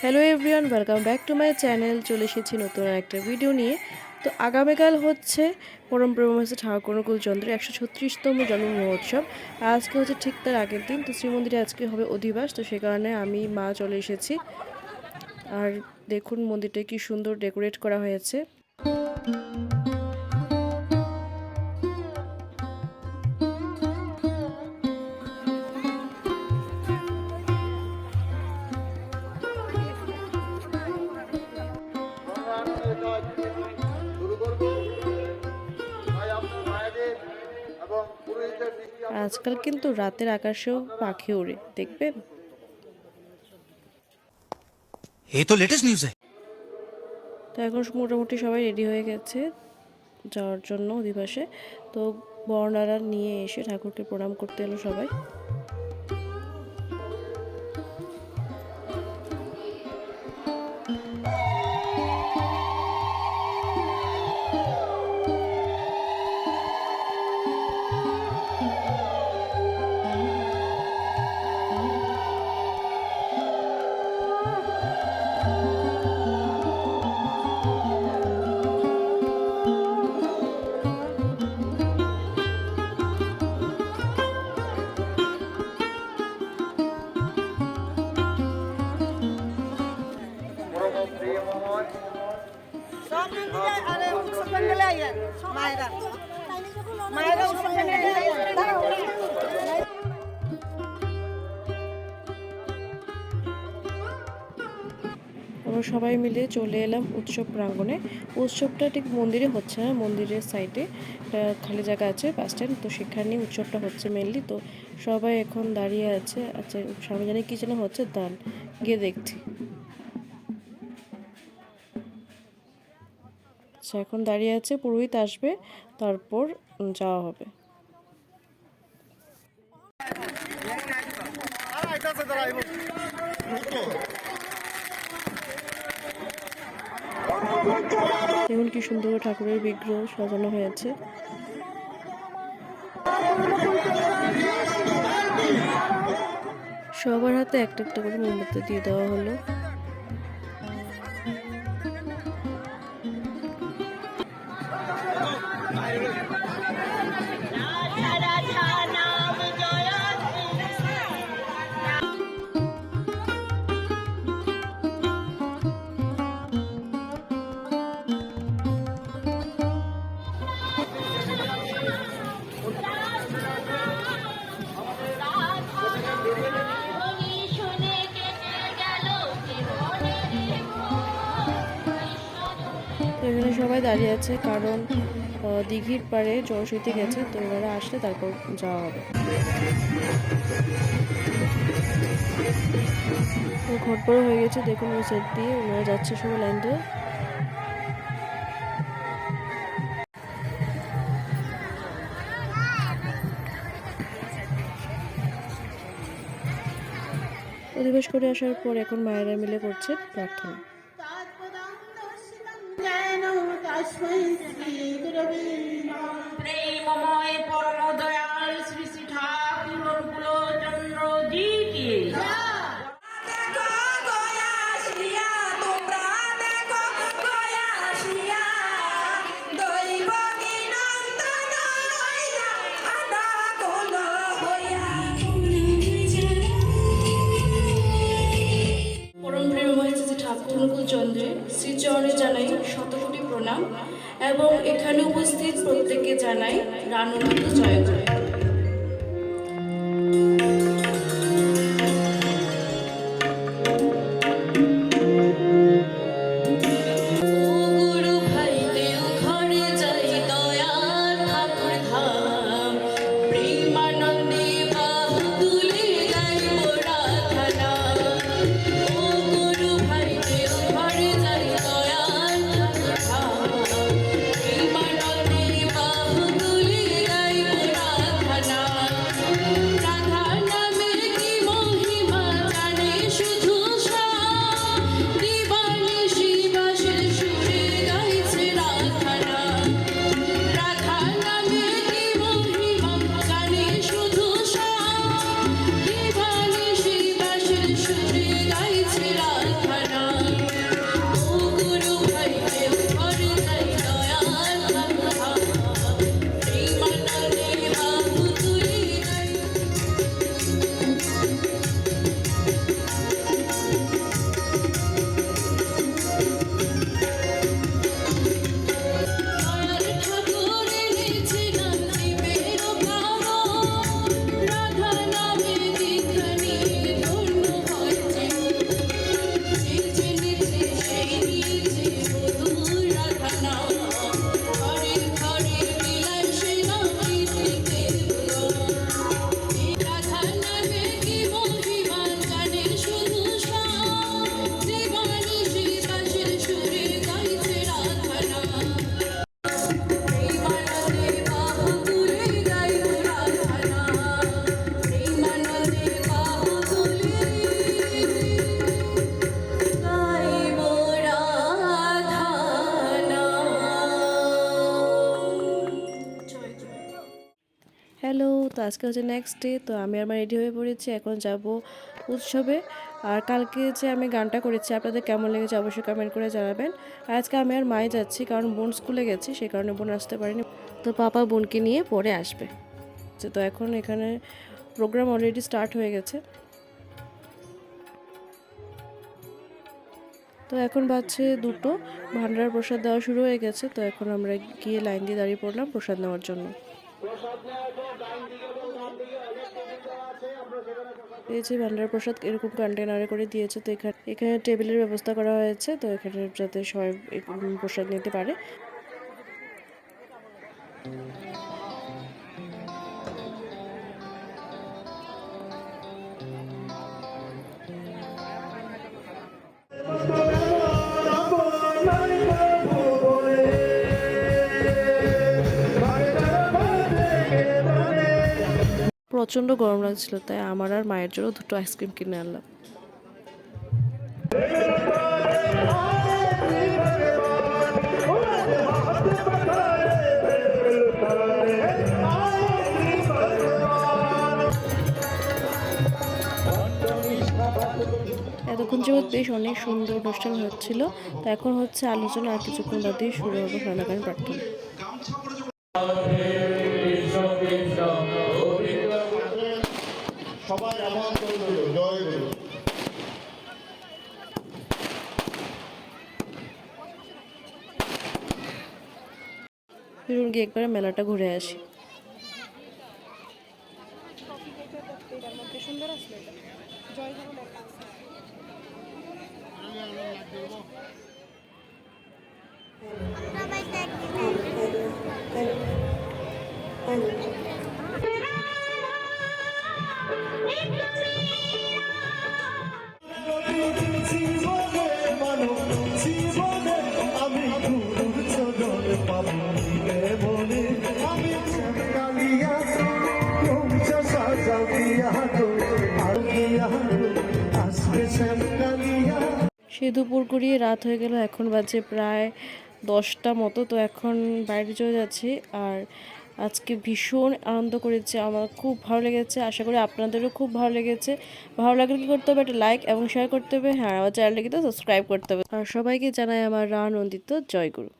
Hello everyone welcome back to my channel চলে এসেছি নতুন একটা ভিডিও নিয়ে। তো আগামীকাল হচ্ছে পরম ব্রহ্মস্থ ঠাকুরকুল চন্দ্রের একশো ছত্রিশতম জন্ম মহোৎসব। আজকে হচ্ছে ঠিক তার আগের দিন, তো শ্রীমন্দিরে আজকে হবে অধিবাস, তো সে কারণে আমি, মা চলে এসেছি। আর দেখুন মন্দিরটা কি সুন্দর ডেকোরেট করা হয়েছে। আজকাল কিন্তু রাতের আকাশেও পাখি ওড়ে দেখবেন? এ তো লেটেস্ট নিউজ তো এখন মোটামুটি সবাই রেডি হয়ে গেছে যাওয়ার জন্য অধিবাসে। তো বর্ণারা নিয়ে এসে ঠাকুরকে প্রণাম করতে এলো সবাই। আমরা সবাই মিলে চলে এলাম উৎসব প্রাঙ্গণে। উৎসবটা ঠিক মন্দিরে হচ্ছে না, মন্দিরের সাইডে খালি জায়গা আছে বাস স্ট্যান্ড তো সেখানেই উৎসবটা হচ্ছে মেনলি তো সবাই এখন দাঁড়িয়ে আছে আচ্ছা স্বামী জানি কী যেন হচ্ছে দান গিয়ে দেখছি। আচ্ছা এখন দাঁড়িয়ে আছে, পুরোহিত আসবে, তারপর যাওয়া হবে। দেখুন কি সুন্দর ঠাকুরের বিগ্রহ সাজানো হয়েছে। সবার হাতে একটা একটা করে মোমবাতি দিয়ে দেওয়া হলো। এখানে সবাই দাঁড়িয়ে আছে, কারণ দিঘির পাড়ে জলসইতে গেছে, তো ওনারা আসলে তারপর যাওয়া হবে। তো হয়ে গেছে, দেখুন ওই সাইড দিয়ে, ওনারা যাচ্ছে সবাই লাইন দিয়ে। অধিবেশ করে আসার পর এখন মায়েরা মিলে করছে প্রার্থনা। ¡Suscríbete al canal! শ্রীচরণে জানাই শতকোটি প্রণাম এবং এখানে উপস্থিত প্রত্যেককে জানাই রানুনাথ জয় জয় আজকে হচ্ছে নেক্সট ডে তো আমি আমার রেডি হয়ে পড়েছি, এখন যাব উৎসবে। আর কালকে যে আমি গানটা করেছি, আপনাদের কেমন লেগেছে অবশ্যই কমেন্ট করে জানাবেন। আর আজকে আমি আর মায়ে যাচ্ছি, কারণ বোন স্কুলে গেছি, সেই কারণে বোন আসতে পারিনি। তো পাপা বোনকে নিয়ে পরে আসবে। তো এখন এখানে প্রোগ্রাম অলরেডি স্টার্ট হয়ে গেছে। তো এখন বাজছে দুটো, ভান্ডার প্রসাদ দেওয়া শুরু হয়ে গেছে, তো এখন আমরা গিয়ে লাইন দিয়ে দাঁড়িয়ে পড়লাম প্রসাদ নেওয়ার জন্য। পেয়েছি ভান্ডার প্রসাদ এরকম কন্টেনারে করে দিয়েছে, তো এখানে এখানে টেবিলের ব্যবস্থা করা হয়েছে, তো এখানে যাতে সবাই প্রসাদ নিতে পারে। প্রচণ্ড গরম লাগছিল, তাই আমার আর মায়ের জন্য দুটো আইসক্রিম কিনে আনলাম। এতক্ষণ যাবৎ বেশ অনেক সুন্দর অনুষ্ঠান হচ্ছিল, তো এখন হচ্ছে আলোচনা আর কিছুক্ষণ বাদেই শুরু হবে রান্নাগান প্রার্থনা। আমার গিয়ে একবারে মেলাটা ঘুরে আসি। আমি সে দুপুর গড়িয়ে রাত হয়ে গেল, এখন বাজে প্রায় দশটা মতো, তো এখন বাইরে চলে যাচ্ছি। আর আজকে ভীষণ আনন্দ করেছে, আমার খুব ভালো লেগেছে, আশা করি আপনাদেরও খুব ভালো লেগেছে। ভালো লাগলে কী করতে হবে, একটা লাইক এবং শেয়ার করতে হবে হ্যাঁ আমার চ্যানেলটা তো সাবস্ক্রাইব করতে হবে। আর সবাইকে জানাই আমার রা নন্দিত জয়গুরু।